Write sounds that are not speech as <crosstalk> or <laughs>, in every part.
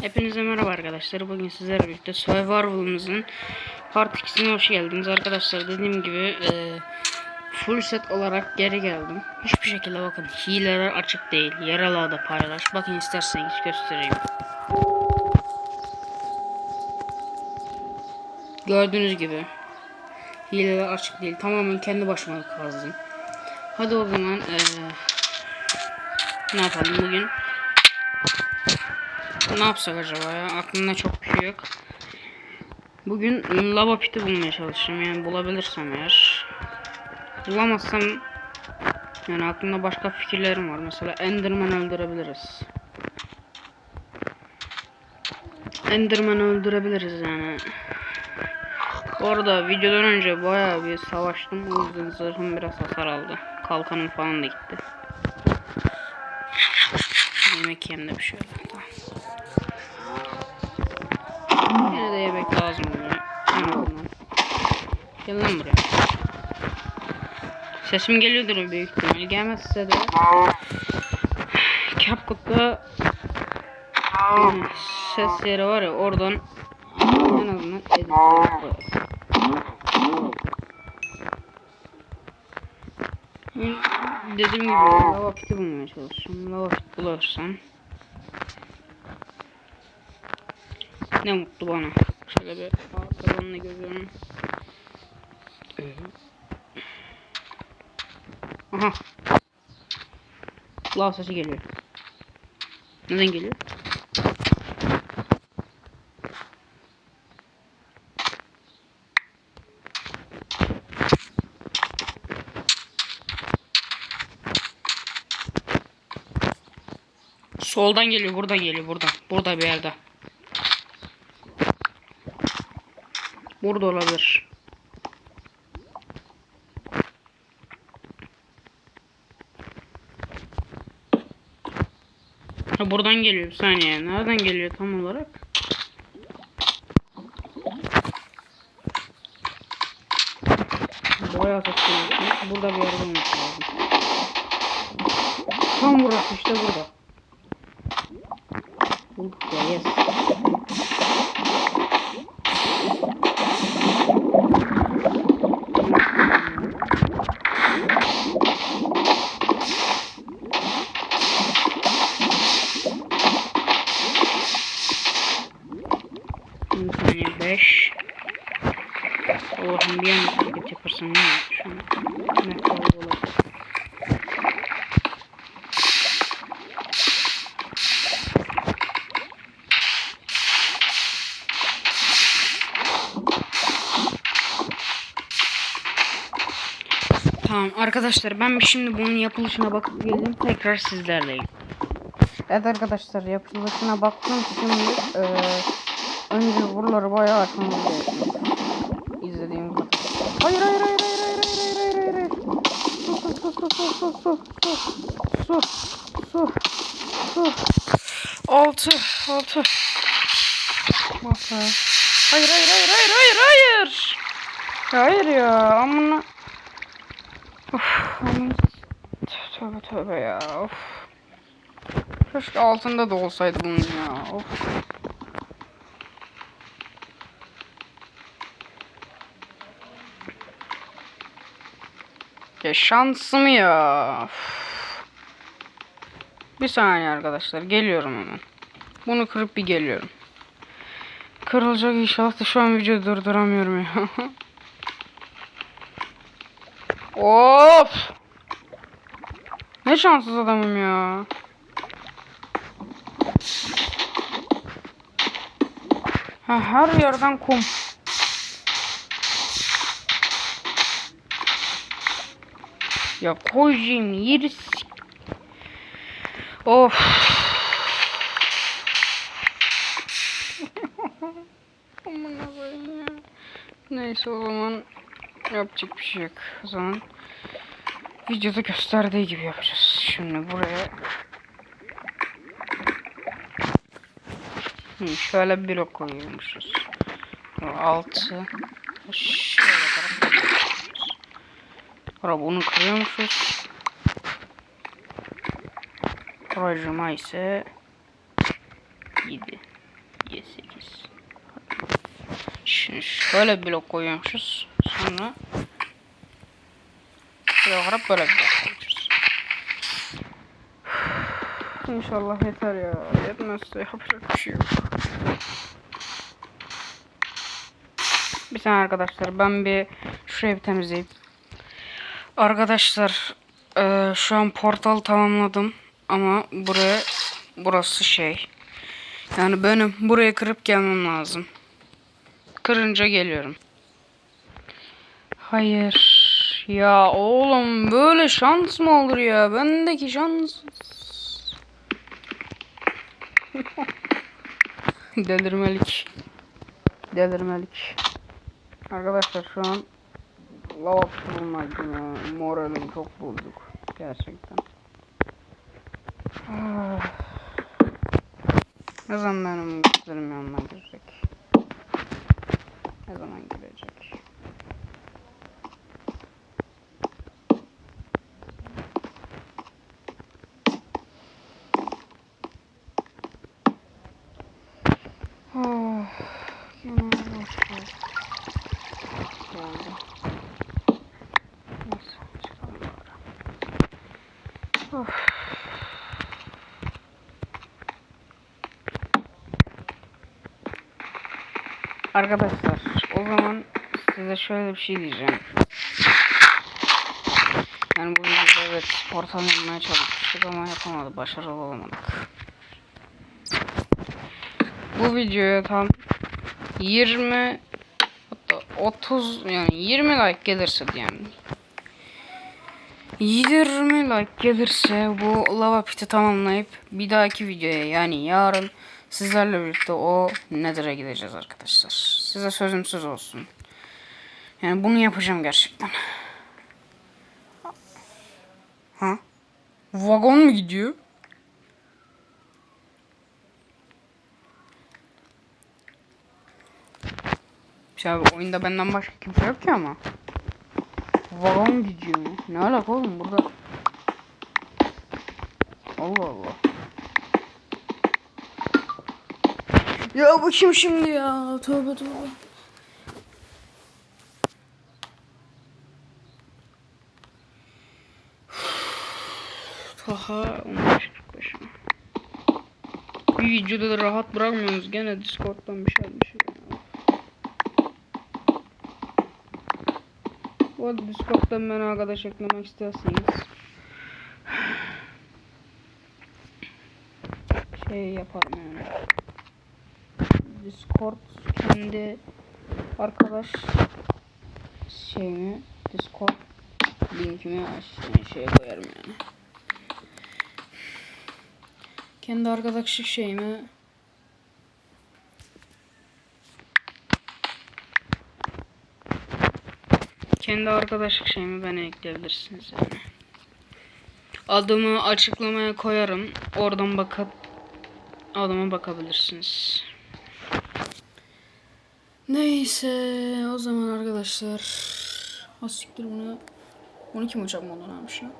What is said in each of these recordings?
Hepinize merhaba arkadaşlar. Bugün sizlerle birlikte Survival'ımızın Part 2'sine hoş geldiniz arkadaşlar. Dediğim gibi e, full set olarak geri geldim. Hiçbir şekilde bakın hileler açık değil. Yaralarda paylaş. Bakın isterseniz göstereyim. Gördüğünüz gibi hileler açık değil. Tamamen kendi başıma kazdım. Hadi o zaman e, ne yapalım bugün? Ne yapsak acaba ya? Aklımda çok bir şey yok. Bugün lava piti bulmaya çalışacağım. Yani bulabilirsem eğer. Bulamazsam yani aklımda başka fikirlerim var. Mesela Enderman öldürebiliriz. Enderman öldürebiliriz yani. Bu arada videodan önce bayağı bir savaştım. O yüzden zırhım biraz hasar aldı. Kalkanım falan da gitti. Yemek yemde bir şey yok. Tamam. Yine de yemek lazım oluyor. En azından. Gel buraya. Sesim geliyordur büyük ihtimal. Gelmezse de CapCut'ta ses yeri var ya oradan en azından Dediğim gibi lava piti bulmaya çalışıyorum. Lava pit bulursam ne mutlu bana. Şöyle bir da görüyorum. Aha. Lav sesi geliyor. Neden geliyor? Soldan geliyor, buradan geliyor, buradan. Burada bir yerde. Burada olabilir. Ha buradan geliyor saniye. Nereden geliyor tam olarak? Bayağı geliyor. Burada bir yerde lazım. Tam burası işte burada. Yes. Bir anda hareket yaparsam ne olur şu an Tamam arkadaşlar ben şimdi bunun yapılışına bakıp geldim tekrar sizlerleyim. Evet arkadaşlar yapılışına baktım şimdi eee Önce buraları bayağı açmamız gerekiyor. Hayır hayır hayır hayır hayır hayır hayır hayır hayır. Su su su su su su su su su su Altı altı. Masa. Hayır hayır hayır hayır hayır hayır. Hayır ya amına. Of amına. Tövbe tövbe ya of. Keşke altında da olsaydı bunun ya of. Ya şansım ya. Üf. Bir saniye arkadaşlar geliyorum hemen. Bunu kırıp bir geliyorum. Kırılacak inşallah da şu an videoyu durduramıyorum ya. <laughs> of! Ne şanssız adamım ya. Her yerden kum. Ya koyayım yeri Of. <laughs> Neyse o zaman yapacak bir şey yok. O zaman videoda gösterdiği gibi yapacağız. Şimdi buraya Hı, şöyle bir blok koyuyormuşuz. Altı şöyle tarafa koyuyormuşuz. Sonra bunu kırıyormuşuz. Projema ise 7. 7 8 Şimdi şöyle blok koyuyormuşuz. Sonra kadar böyle blok koyuyoruz. İnşallah yeter ya. Yetmezse yapacak bir şey yok. Bir saniye arkadaşlar ben bir şurayı bir temizleyeyim. Arkadaşlar eee, şu an portal tamamladım ama buraya burası şey. Yani benim buraya kırıp gelmem lazım. Kırınca geliyorum. Hayır. Ya oğlum böyle şans mı olur ya? Bendeki şans. <laughs> Delirmelik. Delirmelik. Arkadaşlar şu an lava bulmadım ya. Moralim çok bozuk. Gerçekten. Ah. Ne zaman benim kızlarım yanına girecek? Ne zaman girecek? Oh, Arkadaşlar o zaman size şöyle bir şey diyeceğim. Yani bu videoda evet portal yapmaya çalıştık ama yapamadık, başarılı olamadık. Bu videoya tam 20 hatta 30 yani 20 like gelirse diyelim. 20 like gelirse bu lava piti tamamlayıp bir dahaki videoya yani yarın sizlerle birlikte o nether'a gideceğiz arkadaşlar. Size sözüm söz olsun. Yani bunu yapacağım gerçekten. Ha? Vagon mu gidiyor? Ya abi oyunda benden başka kimse yok ki ama. Vagon gidiyor mu? Ne alaka oğlum burada? Allah Allah. Ya bu kim şimdi ya? Tövbe tövbe. Taha 15 45 mi? Bir videoda da rahat bırakmıyorsunuz. Gene Discord'dan bir şey şey. Bu arada Discord'dan beni arkadaş eklemek isterseniz şey yaparım yani. Discord kendi arkadaş şeyimi Discord linkimi aşağıya şeye koyarım yani. Kendi arkadaşlık şeyimi kendi arkadaşlık şeyimi bana ekleyebilirsiniz yani. Adımı açıklamaya koyarım. Oradan bakıp adıma bakabilirsiniz. Neyse o zaman arkadaşlar. Ha siktir bunu. Bunu kim uçak moduna almış lan?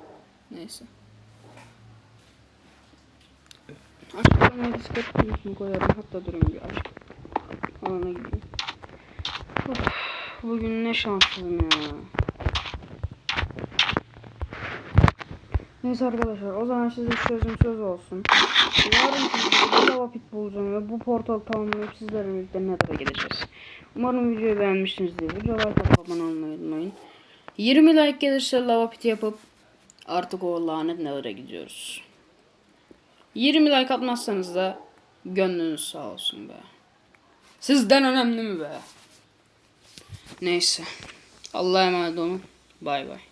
Neyse. Açıklamaya Discord linkini koyarım. Hatta durun bir aç. Alana gideyim. Bugün ne şanslıyım ya. Neyse arkadaşlar o zaman size sözüm söz olsun. Yarın bir lava pit bulacağım ve bu portal tamamlayıp sizlerle birlikte nether'a gideceğiz. Umarım videoyu beğenmişsinizdir. Video like atıp abone olmayı unutmayın. 20 like gelirse lava pit yapıp artık o lanet nether'a gidiyoruz. 20 like atmazsanız da gönlünüz sağ olsun be. Sizden önemli mi be? Neyse. Allah'a emanet olun. Bay bay.